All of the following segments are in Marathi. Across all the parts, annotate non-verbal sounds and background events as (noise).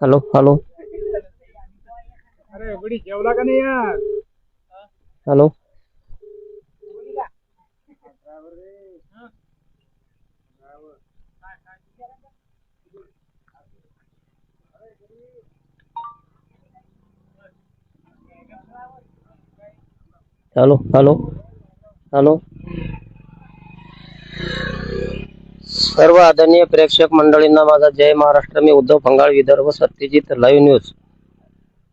Hello hello. अरे बडी जेवला का नाही यार हॅलो. Hello hello. हॅलो. सर्व आदरणीय प्रेक्षक मंडळींना माझा जय महाराष्ट्र. मी उद्धव फंगाळ विदर्भ सत्यजित लाईव्ह न्यूज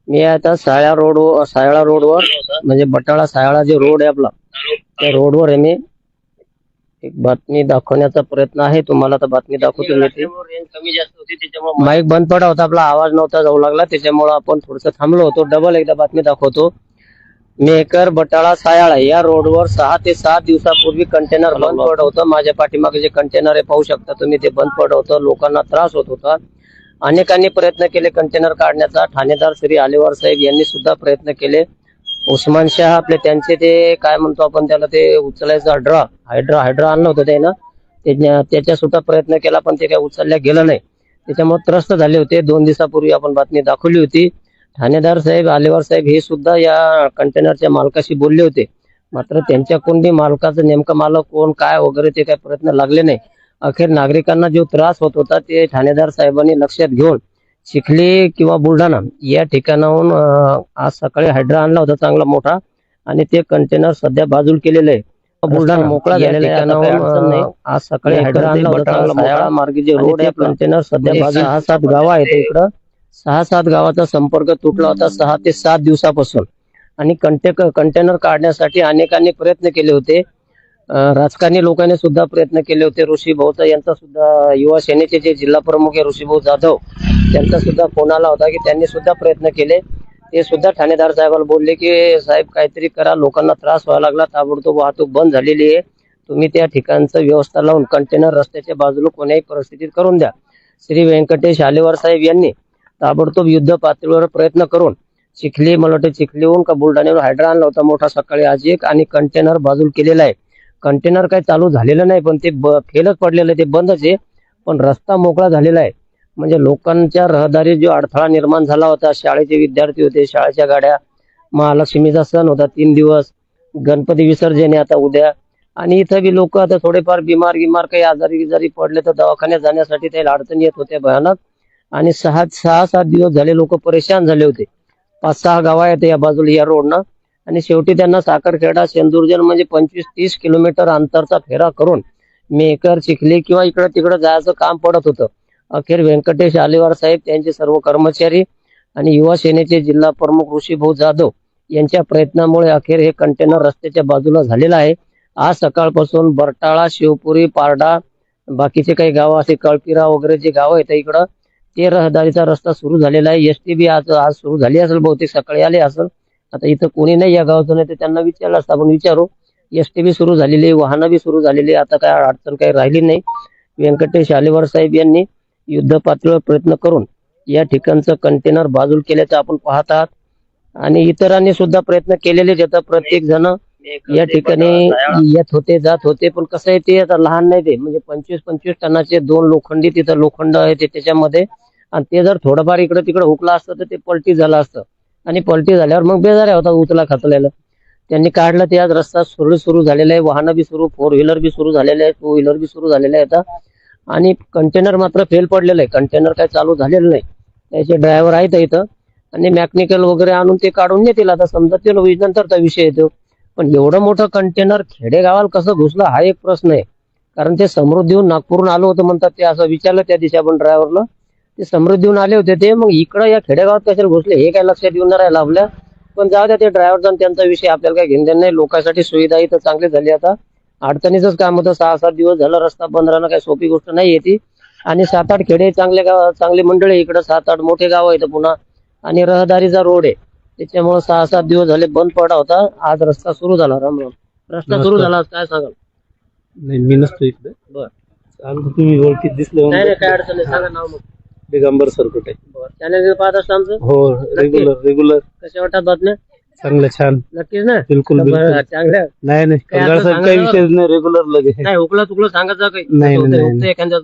मी आता सायळा रोड सायळा रोडवर म्हणजे बटाळा सायळा जे रोड आहे आपला त्या रोडवर आहे मी. एक बातमी दाखवण्याचा प्रयत्न आहे तुम्हाला तर बातमी दाखवतो मी माईक बंद पडा होता आपला आवाज नव्हता जाऊ लागला त्याच्यामुळे आपण थोडस थांबलो होतो डबल एकदा बातमी दाखवतो. मेकर बटाळा सायाळा या रोडवर सहा ते सात दिवसापूर्वी कंटेनर बंद पडलं होतं. माझ्या पाठीमागे जे कंटेनर आहे पाहू शकता तुम्ही ते बंद पडलं होतं. लोकांना त्रास होत होता. अनेकांनी प्रयत्न केले कंटेनर काढण्याचा. ठाणेदार श्री आलेवार साहेब यांनी सुद्धा प्रयत्न केले. उस्मान शाह आपले त्यांचे ते काय म्हणतो आपण त्याला ते उचलायचं हायड्रा हायड्रा हायड्रा आणलं होतं त्यानं. त्याच्या त्याच्या सुद्धा प्रयत्न केला पण ते काय उचलल्या गेलं नाही. त्याच्यामुळे त्रस्त झाले होते. दोन दिवसापूर्वी आपण बातमी दाखवली होती. ठाणेदार साहेब आलेवार साहेब हे सुद्धा या कंटेनरच्या मालकाशी बोलले होते. मात्र त्यांच्याकडून बी मालकाचं नेमकं मालक कोण काय वगैरे ते काही प्रयत्न लागले नाही. अखेर नागरिकांना जो त्रास होत होता ते ठाणेदार साहेबांनी लक्षात घेऊन चिखली किंवा बुलढाणा या ठिकाणाहून आज सकाळी हायड्रा आणला होता चांगला मोठा. आणि ते कंटेनर सध्या बाजूला केलेलं आहे. बुलढाणा मोकळा झालेला आहे. आज सकाळी हायड्रा आणला होता चांगला मार्गे जे रोड आहे कंटेनर सध्या बाजूला सहा सात गावं आहेत इकडं. सहा सात गावाचा संपर्क तुटला होता सहा ते सात दिवसापासून. आणि कंटे कंटेनर काढण्यासाठी अनेकांनी प्रयत्न केले होते. राजकारणी लोकांनी सुद्धा प्रयत्न केले होते. ऋषी भाऊचा यांचा सुद्धा युवा सेनेचे जे जिल्हा प्रमुख आहे ऋषीभाऊ जाधव त्यांचा सुद्धा फोन आला होता की त्यांनी सुद्धा प्रयत्न केले. ते सुद्धा ठाणेदार साहेबाला बोलले की साहेब काहीतरी करा लोकांना त्रास व्हायला लागला ताबडतोब वाहतूक बंद झालेली आहे. तुम्ही त्या ठिकाणचं व्यवस्था लावून कंटेनर रस्त्याच्या बाजूला कोणाही परिस्थितीत करून द्या. श्री व्यंकटेश आलेवार साहेब यांनी ताबडतोब युद्ध पातळीवर प्रयत्न करून चिखली मला वाटतं चिखलीहून का बुलढाण्यावर हायड्रा आणला होता. मोठा सकाळी आज एक आणि कंटेनर बाजूला केलेला आहे. कंटेनर काही चालू झालेलं नाही पण ते ब- फेलच पडलेलं आहे. ते बंदच आहे पण रस्ता मोकळा झालेला आहे. म्हणजे लोकांच्या रहदारी जो अडथळा निर्माण झाला होता शाळेचे विद्यार्थी होते शाळेच्या गाड्या महालक्ष्मीचा सण होता तीन दिवस. गणपती विसर्जन आहे आता उद्या. आणि इथं बी लोक आता थोडेफार बिमार गिमार काही आजारी विजारी पडले तर दवाखान्यात जाण्यासाठी त्याला अडचणी येत होत्या भयानक. आणि सहा सहा सात दिवस झाले लोक परेशान झाले होते. पाच सहा गाव आहेत या बाजूला या रोडनं. आणि शेवटी त्यांना साखरखेडा सेंदुर्जन म्हणजे पंचवीस तीस किलोमीटर अंतरचा फेरा करून मेकर चिखली किंवा इकडं तिकडं जायचं काम पडत होतं. अखेर व्यंकटेश आलेवार साहेब त्यांचे सर्व कर्मचारी आणि युवा सेनेचे जिल्हा प्रमुख ऋषीभाऊ जाधव यांच्या प्रयत्नामुळे अखेर हे कंटेनर रस्त्याच्या बाजूला झालेलं आहे. आज सकाळपासून बरटाळा शिवपुरी पारडा बाकीचे काही गावं असे कळपिरा वगैरे जे गावं आहेत इकडं ते रहदारीचा रस्ता सुरू झालेला आहे. एस टी बी आज आज सुरू झाली असेल बहुतेक सकाळी आले असेल. आता इथं कोणी नाही या गावाचं नाही तर त्यांना विचारलं असतं. आपण विचारू. एस टी बी सुरू झालेली आहे वाहनं बी सुरू झालेली आहे. आता काय अडचण काही राहिली नाही. व्यंकटेश आलेवार साहेब यांनी युद्ध पातळीवर प्रयत्न करून या ठिकाणचं कंटेनर बाजूल केल्याचं आपण पाहत आहात. आणि इतरांनी सुद्धा प्रयत्न केलेले ज्याचा प्रत्येक जण या ठिकाणी येत होते जात होते. पण कसं आहे ते आता लहान नाही ते. म्हणजे पंचवीस पंचवीस टनाचे दोन लोखंडी तिथं लोखंड आहे ते त्याच्यामध्ये. आणि ते जर थोडंफार इकडं तिकडं हुकलं असतं तर ते पलटी झालं असतं. आणि पलटी झाल्यावर मग बेजाऱ्या होता उचला खचलेलं. त्यांनी काढलं ते आज रस्ता सुरळ सुरू झालेला आहे वाहनं बी सुरू फोर व्हीलर बी सुरू झालेले आहे टू व्हीलर बी सुरू झालेले आहे आता आणि कंटेनर मात्र फेल पडलेलं आहे. कंटेनर काय चालू झालेलं नाही. त्याचे ड्रायव्हर आहेत इथं. आणि मेकॅनिकल वगैरे आणून ते काढून नेतील. आता समजा ते नंतरचा विषय येतो. पण एवढं मोठं कंटेनर खेडेगावाला कसं घुसलं हा एक प्रश्न आहे. कारण ते समृद्धीहून नागपूरहून आलो होतं म्हणतात ते असं विचारलं त्या दिशा पण ड्रायव्हरला ते समृद्धीहून आले होते ते. मग इकडं या खेडेगावात कशाला घुसले? हे काय लक्षात येऊन राहिलं आपल्या? पण जाऊ द्या ते ड्रायव्हरचा आणि त्यांचा विषय आपल्याला काही घेणं नाही. लोकांसाठी सुविधा इथं चांगली झाली आता. अडचणीचंच काम होतं. सहा सात दिवस झालं रस्ता बंद राहणं काही सोपी गोष्ट नाही येते आणि सात आठ खेडे चांगले गाव चांगले मंडळ आहे इकडं. सात आठ मोठे गाव आहेत पुन्हा. आणि रहदारीचा रोड आहे. त्याच्यामुळे सहा सात दिवस झाले बंद पडा होता. आज रस्ता सुरू झाला. राम राम. रस्ता सुरू झाला. काय सांगाल? नाही मी नसतो इकडे. बर. तुम्ही ओळखीत दिसले नाही नाही काय अडचण नाही. सांगा नाव मग. दिगंबर सरकुटे चॅनल पाहत असता आमचं? हो रेग्युलर रेग्युलर कशा वाटतात बातम्या? चांगलं छान. नक्कीच ना? बिलकुल बरं, बिलकुल. चांगलं नाही नाही. काय कंगाळ असं साहेब काही? विषय नाही रेग्युलर लगे. नाही हुकलं तुकलं सांगत जा काही. नाही.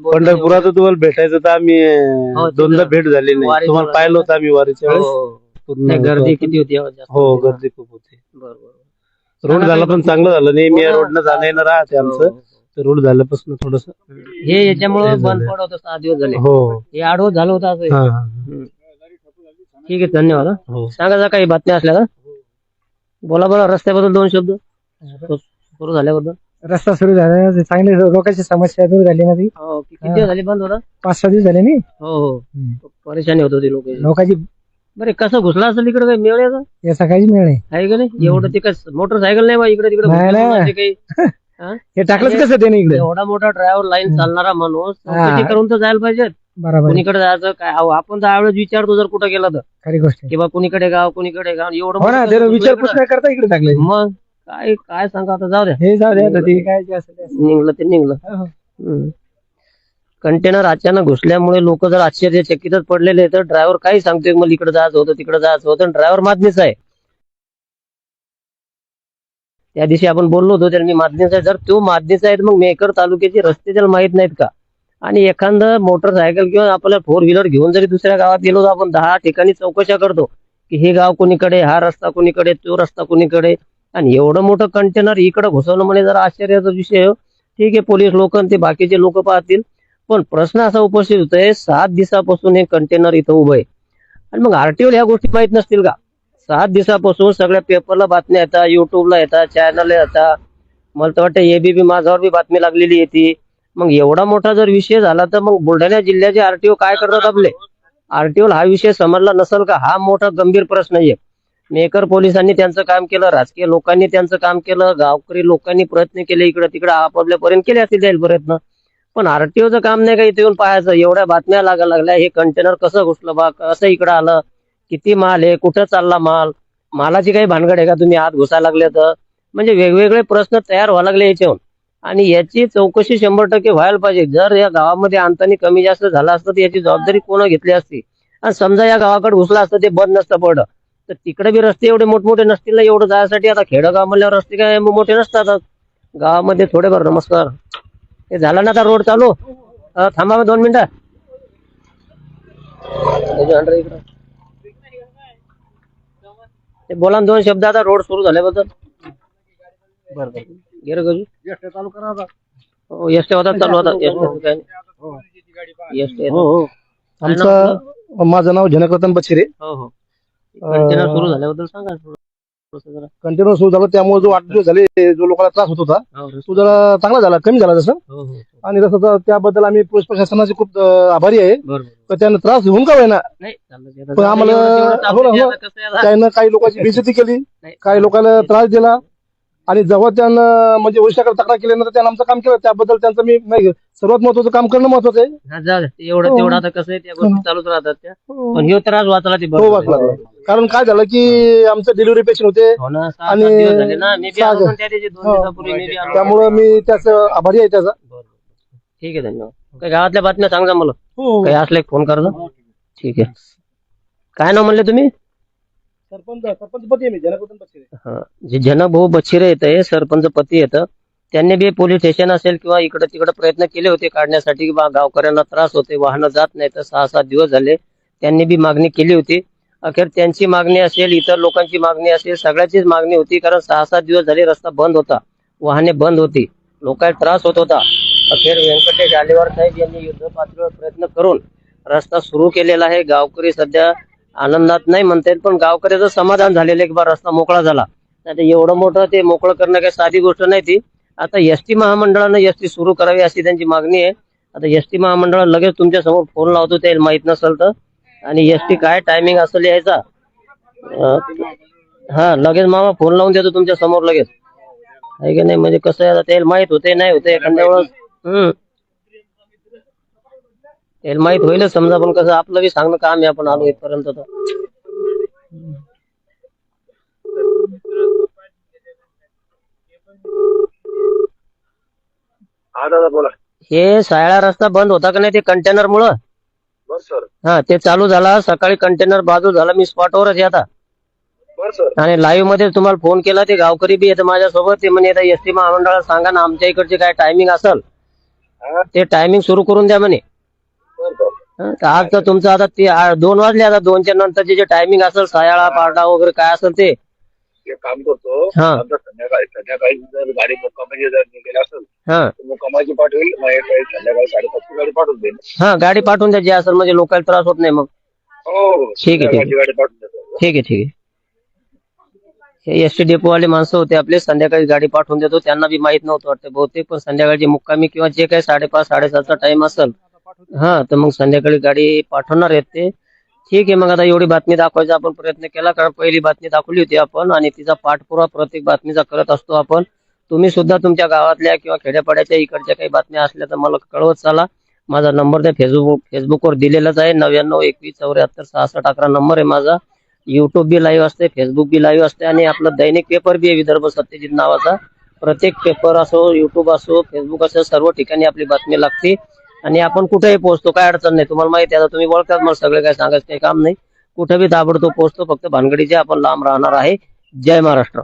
पंढरपुरात तुम्हाला भेटायचं तर आम्ही अं, हो, दोनदा भेट झाली नाही. तुम्हाला वेळेस. पाहिलं होतं आम्ही वारीच्या हो, वेळेस? हो. पूर्ण नाही, होतो. गर्दी. किती होती जास्त? हो. गर्दी खूप होती. बरं, बरं. रोड झाला पण चांगलं झालं. नेहमी ना. रोडनं जाणं येणं राहते आमचं. हो, रोड झाल्यापासून थोडस हे याच्यामुळे हे बंद. पडत होतं सहा दिवस झाले. हो. हे आडवं झालं होतं असं हा. हा. हम्म. ठीक आहे धन्यवाद हा. हो. सांगा जा काही बातम्या असल्या का बोला बोला रस्त्याबद्दल दोन शब्द. सुरू झाल्याबद्दल. रस्ता सुरू झाला चांगली लोकांची समस्या दूर झाली ना ती. हो, कि- किती दिवस झाले बंद होता? पाच सहा दिवस झाले नाही हो हो. परेशानी होत होती लोक. लोकांची बरे कसं घुसला असेल इकडे काही मिळायचं याचा काहीच मिळ नाही. आहे का नाही? एवढं ते काय मोटरसायकल नाही बा इकडे तिकडे नाही, घुसलं नाही. काही? (laughs) हे टाकलंच कसं त्याने इकडे एवढा मोठा ड्रायव्हर लाईन चालणारा माणूस हा. चौकशी करून तर जायला पाहिजे बरोबर आहे. कुणीकडे जायचं काय अहो, आपण तर त्यावेळेस विचारतो जर कुठं गेला तर खरी गोष्ट आहे. की बा कुणीकडे गाव कुणीकडे गाव एवढं हो ना मोठं त्याला कसं विचारपूस इकडं? नाही करता इकडे टाकले मग काय काय सांगा आता जाऊ द्या हे जाऊ द्या आता ते काय जे असेल ते असेल. निघलं ते निघलं हो, हो. कंटेनर अचानक घुसल्यामुळे लोक जर आश्चर्यचकितच पडलेले तर ड्रायव्हर काही सांगतोय मला इकडे जायचं होतं तिकडे जायचं होतं ड्रायव्हर मादनीच आहे त्या दिवशी आपण बोललो होतो त्याला मी माध्यमचा जर तो माध्यमचा आहे मग मेकर तालुक्याचे रस्ते त्याला माहीत नाहीत का? आणि एखादं मोटरसायकल किंवा आपल्याला फोर व्हीलर घेऊन जरी दुसऱ्या गावात गेलो तर आपण दहा ठिकाणी चौकशा करतो की हे गाव कोणीकडे हा रस्ता कोणीकडे तो रस्ता कोणीकडे. आणि एवढं मोठं कंटेनर इकडे घुसवणं म्हणजे जरा आश्चर्याचा विषय आहे. ठीक आहे पोलीस लोक ते बाकीचे लोक पाहतील. पण प्रश्न असा उपस्थित होतोय सात दिवसापासून हे कंटेनर इथं उभं आहे. आणि मग आरटीओ ह्या गोष्टी माहीत नसतील का? सात दिवसापासून सगळ्या पेपरला बातम्या येतात युट्यूबला येतात चॅनलला येतात. मला तर वाटतं एबीबी माझ्यावर बी बातमी लागलेली येते मग एवढा मोठा जर विषय झाला तर मग बुलढाणा जिल्ह्याचे आरटीओ काय करतात आपले? आरटीओ हा विषय समजला नसेल का? हा मोठा गंभीर प्रश्न आहे. मेकर पोलिसांनी त्यांचं काम केलं राजकीय लोकांनी त्यांचं काम केलं गावकरी लोकांनी प्रयत्न केले इकडे तिकडे आपापल्यापर्यंत केले असतील जाईल प्रयत्न. पण आरटीओचं काम नाही का इथे येऊन पाहायचं? एवढ्या बातम्या लागा लागल्या हे कंटेनर कसं घुसलं बा? कसं इकडं आलं? किती माल आहे? कुठं चालला माल? मालाची काही भानगड आहे का? तुम्ही आत घुसायला लागले तर? म्हणजे वेगवेगळे प्रश्न तयार व्हायला लागले याच्याहून. आणि याची चौकशी शंभर टक्के व्हायला पाहिजे. जर या गावामध्ये आणताना कमी जास्त झाला असतं तर याची जबाबदारी कोण घेतली असती? आणि समजा या गावाकडे घुसला असतं ते बंद नसतं पडलं. तर तिकडे बी रस्ते एवढे मोठमोठे नसतील ना एवढं जायसाठी? आता खेडगाव म्हणल्यावर रस्ते काय मोठे नसतात. गावामध्ये थोडेफार नमस्कार. हे झालं ना आता रोड चालू? थांबा दोन मिनिटं. इकडं. ते बोला ना दोन शब्द आता रोड सुरू झाल्याबद्दल. बरं बरं. गे रे गजू. चालू करा आता. हो एसटी होता चालू होता काय हो. हो आमचं माझं नाव जनकरतन बछिरे. हो हो. कंटेनर सुरू झाल्याबद्दल सांगा. कंटिन्यू सुरू झालं त्यामुळे जो आठ दिवस झाले जो लोकांना त्रास होत होता हो तो जरा चांगला झाला कमी झाला जसं. हो हो आणि तसं त्याबद्दल आम्ही पोलीस प्रशासनाचे खूप आभारी आहे. बरोबर तर त्यांना त्रास होऊन का होईना? पण आम्हाला- हो ना, हो. त्यानं काही लोकांची बेइज्जती केली. काही लोकांना त्रास दिला. आणि जेव्हा त्यानं म्हणजे वरिष्ठाकडे तक्रार केल्यानंतर त्यानं आमचं काम केलं. त्याबद्दल त्यांचं मी नाही सर्वात महत्वाचं काम करणं महत्वाचं आहे. हा, एवढं हो. तेवढं आता कसं आहे त्या गोष्टी चालूच राहतात त्या. हो. पण ह्यो त्रास वाचला ते बरं वाचला. कारण काय झालं की आमचं डिलिव्हरी पेशंट होते हो ना सहा आणि सात दिवस झाले ना. मी बी सहा आलो दिवस. पण त्या दिवशी दोन हो. दिवसापूर्वी मी बी आलो त्यामुळं मी त्याचं आभारी आहे त्याचा. ठीक आहे धन्यवाद. काही गावातल्या बातम्या सांगा मला. काही असले फोन करजा ठीक आहे. काय नाव म्हणले तुम्ही? सरपंच सरपंच पती मी जनकर्तन बछिरे. हा. जे जनभाऊ बच्छिरे येत आहे सरपंच पती येतं. त्यांनी बी पोलीस स्टेशन असेल किंवा इकडे तिकडे प्रयत्न केले होते काढण्यासाठी की बा गावकऱ्यांना त्रास होते वाहनं जात नाही तर सहा सात दिवस झाले. त्यांनी बी मागणी केली होती. अखेर त्यांची मागणी असेल इतर लोकांची मागणी असेल सगळ्याचीच मागणी होती कारण सहा सात दिवस झाले रस्ता बंद होता वाहने बंद होती लोकांना त्रास होत होता. अखेर व्यंकटेश आलेवार साहेब यांनी युद्ध पातळीवर प्रयत्न करून रस्ता सुरू केलेला आहे. गावकरी सध्या आनंदात नाही म्हणता येईल पण गावकऱ्याचं समाधान झालेलं आहे की बा रस्ता मोकळा झाला. नाही तर एवढं मोठं ते मोकळं करणं काही साधी गोष्ट नाही ती. आता एस टी महामंडळानं एस टी सुरू करावी अशी त्यांची मागणी आहे. आता एस टी महामंडळ लगेच तुमच्यासमोर फोन लावतो ते माहीत नसेल तर. आणि एस टी काय टायमिंग असेल यायचा? हा लगेच मामा फोन लावून देतो तुमच्यासमोर लगेच. आहे की नाही? म्हणजे कसं आता त्याला माहीत होते नाही होते एखाद्या वेळेस. हम्म. त्याला माहीत होईल समजा पण कसं आपलं बी सांगणं काम आहे आपण आलो इथपर्यंत तर. हा सायळा रस्ता बंद होता का नाही ते कंटेनर मुळे? हा ते चालू झाला. सकाळी कंटेनर बाजू झाला. मी स्पॉटवरच आता. आणि लाईव्हमध्ये तुम्हाला फोन केला ते गावकरी बी येतं माझ्यासोबत. ते म्हणे एस टी महामंडळाला सांगा ना आमच्या इकडचे काय टायमिंग असेल. ते टायमिंग सुरू करून द्या म्हणे. आज तर तुमचं आता ते दोन वाजले आता. दोनच्या नंतरचे जे टायमिंग असेल सायाळा पारडा वगैरे काय असेल ते काम करतो हा. संध्याकाळी संध्याकाळी जर गाडी मुक्कामाची जर निघेल असेल हा. तर मुक्कामाची पाठवेल संध्याकाळी साडेपाचची गाडी पाठवून देईल हा गाडी पाठवून द्या जे असेल म्हणजे लोकांना त्रास होत नाही मग. हो हो ठीक आहे, ठीक आहे. संध्याकाळची गाडी पाठवून देतो. ठीक आहे ठीक आहे. हे एस टी डेपो वाले माणसं होते आपले संध्याकाळी गाडी पाठवून देतो. त्यांना बी माहित नव्हतं वाटतं बहुतेक पण संध्याकाळची मुक्कामी किंवा जे काही साडेपाच साडेसातचा टाइम असेल हा तर मग संध्याकाळी गाडी पाठवणार आहेत ते. ठीक आहे मग आता एवढी बातमी दाखवायचा आपण प्रयत्न केला कारण पहिली बातमी दाखवली होती आपण आणि तिचा पाठपुरावा प्रत्येक बातमीचा करत असतो आपण. तुम्ही सुद्धा तुमच्या गावातल्या किंवा खेड्यापाड्याच्या इकडच्या काही बातम्या असल्या तर मला कळवत चाला. माझा नंबर त्या फेसबुक फेसबुकवर दिलेलाच आहे नव्याण्णव एकवीस चौऱ्याहत्तर सहासष्ट अकरा नंबर आहे माझा. युट्यूब बी लाईव्ह असते फेसबुक बी लाईव्ह असते आणि आपला दैनिक पेपर बी आहे विदर्भ सत्यजित नावाचा. प्रत्येक पेपर असो युट्यूब असो फेसबुक असो सर्व ठिकाणी आपली बातमी लागते. आणि आपण कुठेही पोहोचतो काय अडचण नाही. तुम्हाला माहिती आहे आता तुम्ही ओळखात मला सगळे काय सांगायचं काही काम नाही. कुठे बी ताबडतोब पोहोचतो फक्त भानगडीचे आपण लांब राहणार आहे. जय महाराष्ट्र.